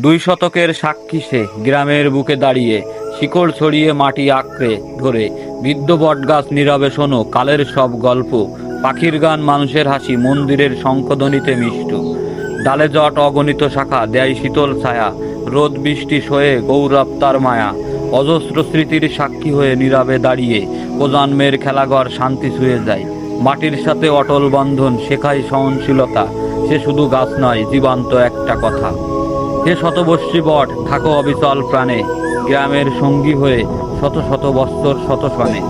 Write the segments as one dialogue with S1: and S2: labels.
S1: দুই শতকের সাক্ষী সে গ্রামের বুকে দাঁড়িয়ে, শিকড় ছড়িয়ে মাটি আঁকড়ে ধরে। বৃদ্ধ বটগাছ নীরবে শোনো, কালের সব গল্প। পাখির গান মানুষের হাসি, মন্দিরের শঙ্খধ্বনিতে মিষ্ট। ডালে জট অগণিত শাখা দেয় শীতল ছায়া। রোদ বৃষ্টি সয়ে গৌরব তার মায়া। অজস্র স্মৃতির সাক্ষী হয়ে নীরবে দাঁড়িয়ে, প্রজন্মের খেলাঘর শান্তি ছুঁয়ে যায়। মাটির সাথে অটল বন্ধন, শেখায় সহনশীলতা। সে শুধু গাছ নয়, জীবন্ত একটা কথা। হে শতবর্ষী বট থাকো অবিচল প্রাণে গ্রামের সঙ্গী হয়ে শত শত বৎসর শত শনে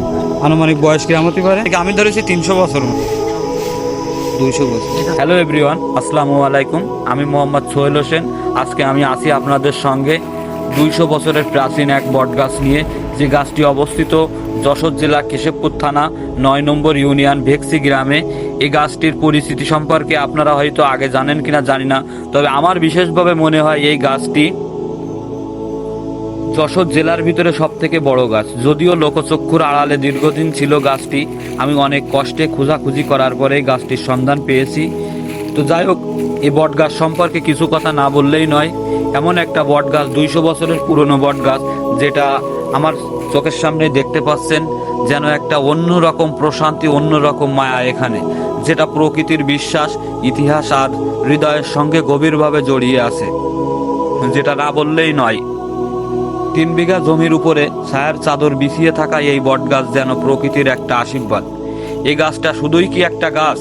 S2: আনুমানিক বয়স কেমন হতে পারে আমি ধরেছি তিনশো বছর দুইশো বছর।
S1: হ্যালো এভরিওয়ান আসসালামু আলাইকুম আমি মোহাম্মদ সোহেল হোসেন। আজকে আমি আসি আপনাদের সঙ্গে দুইশো বছরের প্রাচীন এক বটগাছ নিয়ে যে গাছটি অবস্থিত, যশোর জেলা কেশবপুর থানা, নয় নম্বর ইউনিয়ন ভেক্সি গ্রামে এই গাছটির পরিস্থিতি সম্পর্কে আপনারা হয়তো আগে জানেন কিনা জানি না, তবে আমার বিশেষভাবে মনে হয় এই গাছটি যশোর জেলার ভিতরে সব থেকে বড় গাছ। যদিও লোকচক্ষুর আড়ালে দীর্ঘদিন ছিল গাছটি, আমি অনেক কষ্টে খোঁজাখুঁজি করার পরে গাছটির সন্ধান পেয়েছি। তো যাই হোক, এই বট গাছ সম্পর্কে কিছু কথা না বললেই নয়। এমন একটা বট গাছ দুইশো বছরের পুরনো বট গাছ যেটা আমার চোখের সামনে দেখতে পাচ্ছেন যেন একটা অন্যরকম প্রশান্তি, অন্যরকম মায়া এখানে, যেটা প্রকৃতির বিশ্বাস, ইতিহাস আর হৃদয়ের সঙ্গে গভীরভাবে জড়িয়ে আছে। যেটা না বললেই নয়, তিন বিঘা জমির উপরে ছায়ার চাদর বিছিয়ে থাকা এই বটগাছ যেন প্রকৃতির একটা আশীর্বাদ। এই গাছটা শুধুই কি একটা গাছ?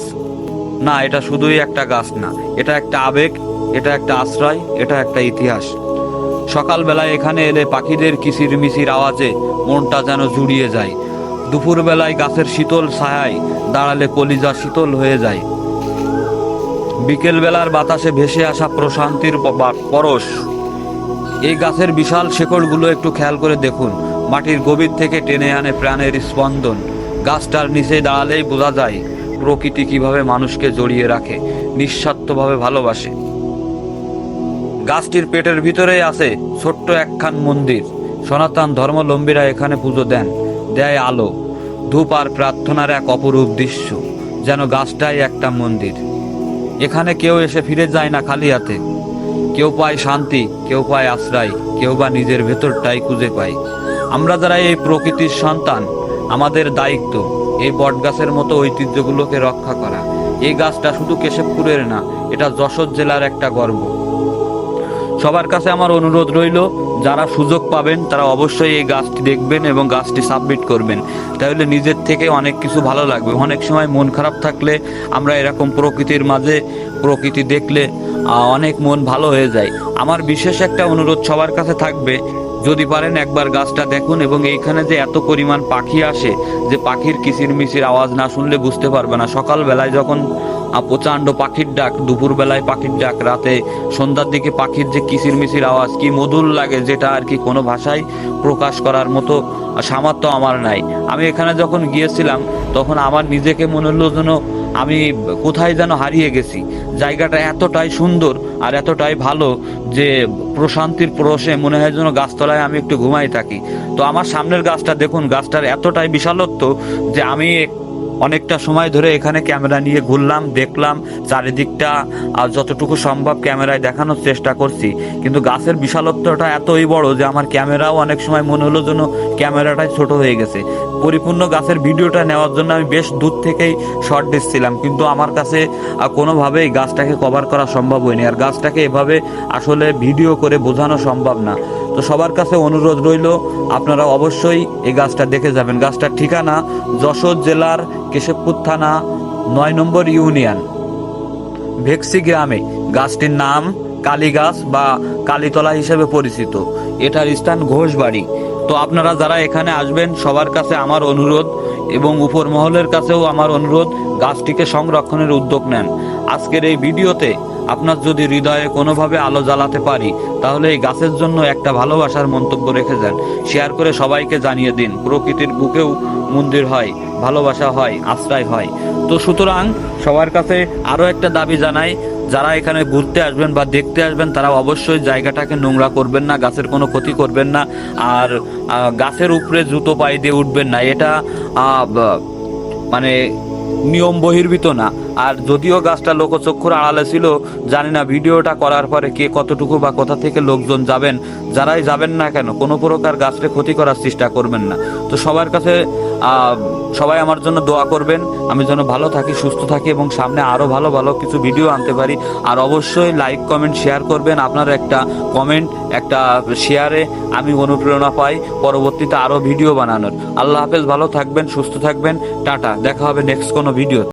S1: না, এটা শুধুই একটা গাছ না। এটা একটা আবেগ, এটা একটা আশ্রয়, এটা একটা ইতিহাস। সকালবেলায় এখানে এলে পাখিদের কিচির মিচির আওয়াজে মনটা যেন জুড়িয়ে যায়। দুপুরবেলায় গাছের শীতল ছায়ায় দাঁড়ালে কলিজা শীতল হয়ে যায়। বিকেলবেলার বাতাসে ভেসে আসা প্রশান্তির পরশ। এই গাছের বিশাল শেকড়গুলো একটু খেয়াল করে দেখুন। মাটির গভীর থেকে টেনে আনে প্রাণের স্পন্দন। গাছটার নিচে দাঁড়ালেই বোঝা যায় প্রকৃতি কীভাবে মানুষকে জড়িয়ে রাখে, নিঃস্বার্থভাবে ভালোবাসে। গাছটির পেটের ভিতরেই আছে ছোট্ট একখান মন্দির। সনাতন ধর্মলম্বীরা এখানে পুজো দেন, দেয় আলো। ধূপ আর প্রার্থনার এক অপরূপ দৃশ্য, যেন গাছটাই একটা মন্দির। এখানে কেউ এসে ফিরে যায় না খালি হাতে। কেউ পায় শান্তি, কেউ পায় আশ্রয়, কেউ বা নিজের ভেতরটাই খুঁজে পায়। আমরা যারা এই প্রকৃতির সন্তান, আমাদের দায়িত্ব এই বটগাছের মতো ঐতিহ্যগুলোকে রক্ষা করা। এই গাছটা শুধু কেশবপুরের না, এটা যশোর জেলার একটা গর্ব। সবার কাছে আমার অনুরোধ রইল, যারা সুযোগ পাবেন, তারা অবশ্যই এই গাছটি দেখবেন এবং গাছটি সাবমিট করবেন। তাহলে নিজের থেকে অনেক কিছু ভালো লাগবে। অনেক সময় মন খারাপ থাকলে আমরা এরকম প্রকৃতির মাঝে প্রকৃতি দেখলে অনেক মন ভালো হয়ে যায়। আমার বিশেষ একটা অনুরোধ সবার কাছে থাকবে যদি পারেন একবার গাছটা দেখুন এবং এইখানে যে এত পরিমাণ পাখি আসে, যে পাখির কিচিরমিচির আওয়াজ না শুনলে বুঝতে পারবে না। সকালবেলায় যখন প্রচণ্ড পাখির ডাক, দুপুরবেলায় পাখির ডাক, রাতে সন্ধ্যার দিকে পাখির যে কিচিরমিচির আওয়াজ, কি মধুর লাগে যেটা আর কি কোনো ভাষায় প্রকাশ করার মতো সামর্থ্য আমার নাই। আমি এখানে যখন গিয়েছিলাম, তখন আমার নিজেকে মনে হলো যেন আমি কোথায় যেন হারিয়ে গেছি। জায়গাটা এতটাই সুন্দর আর এতটাই ভালো যে প্রশান্তির প্রশে মনে হয় যেন গাছতলায় আমি একটু ঘুমাই থাকি। তো আমার সামনের গাছটা দেখুন, গাছটার এতটাই বিশালত্ব যে আমি অনেকটা সময় ধরে এখানে ক্যামেরা নিয়ে ঘুরলাম, দেখলাম। চারিদিকটা, আর যতটুকু সম্ভব ক্যামেরায় দেখানোর চেষ্টা করছি। কিন্তু গাছের বিশালত্বটা এতই বড় যে আমার ক্যামেরাও অনেক সময় মনে হলো যেন ক্যামেরাটাই ছোট হয়ে গেছে। পরিপূর্ণ গাছের ভিডিওটা নেওয়ার জন্য আমি বেশ দূর থেকেই শর্ট দিচ্ছিলাম। কিন্তু আমার কাছে কোনোভাবেই গাছটাকে কভার করা সম্ভব হয়নি। আর গাছটাকে এভাবে আসলে ভিডিও করে বোঝানো সম্ভব না। তো সবার কাছে অনুরোধ রইল, আপনারা অবশ্যই এই গাছটা দেখে যাবেন। গাছটার ঠিকানা যশোর জেলার কেশবপুর থানা, নয় নম্বর ইউনিয়ন। ভেক্সি গ্রামে গাছটির নাম কালীগাছ বা কালীতলা হিসেবে পরিচিত। এটার স্থান ঘোষবাড়ি। তো আপনারা যারা এখানে আসবেন, সবার কাছে আমার অনুরোধ এবং উপর মহলের কাছেও আমার অনুরোধ, গাছটিকে সংরক্ষণের উদ্যোগ নেন। আজকের এই ভিডিওতে আপনার যদি হৃদয়ে কোনোভাবে আলো জ্বালাতে পারি, তাহলে এই গাছের জন্য একটা ভালোবাসার মন্তব্য রেখে যান। শেয়ার করে সবাইকে জানিয়ে দিন, প্রকৃতির বুকেও মন্দির হয়, ভালোবাসা হয়, আশ্রয় হয়। তো সুতরাং সবার কাছে আরও একটা দাবি জানাই, যারা এখানে ঘুরতে আসবেন বা দেখতে আসবেন, তারা অবশ্যই জায়গাটাকে নোংরা করবেন না, গাছের কোনো ক্ষতি করবেন না, আর গাছের উপরে জুতো পায়ে দিয়ে উঠবেন না। এটা মানে নিয়ম বহির্ভূত না। আর যদিও গাছটা লোকচক্ষুর আড়ালে ছিল, জানি না ভিডিওটা করার পরে কে কতটুকু বা কোথা থেকে লোকজন যাবেন, যারাই যাবেন না কেন, কোনো প্রকার গাছকে ক্ষতি করার চেষ্টা করবেন না। তো সবার কাছে সবাই আমার জন্য দোয়া করবেন। আমি যেন ভালো থাকি, সুস্থ থাকি এবং সামনে আরও ভালো ভালো কিছু ভিডিও আনতে পারি। আর অবশ্যই লাইক, কমেন্ট, শেয়ার করবেন। আপনার একটা কমেন্ট, একটা শেয়ারে আমি অনুপ্রেরণা পাই পরবর্তীতে আরও ভিডিও বানানোর। আল্লাহ হাফেজ, ভালো থাকবেন, সুস্থ থাকবেন। টাটা, দেখা হবে নেক্সট কোনো ভিডিও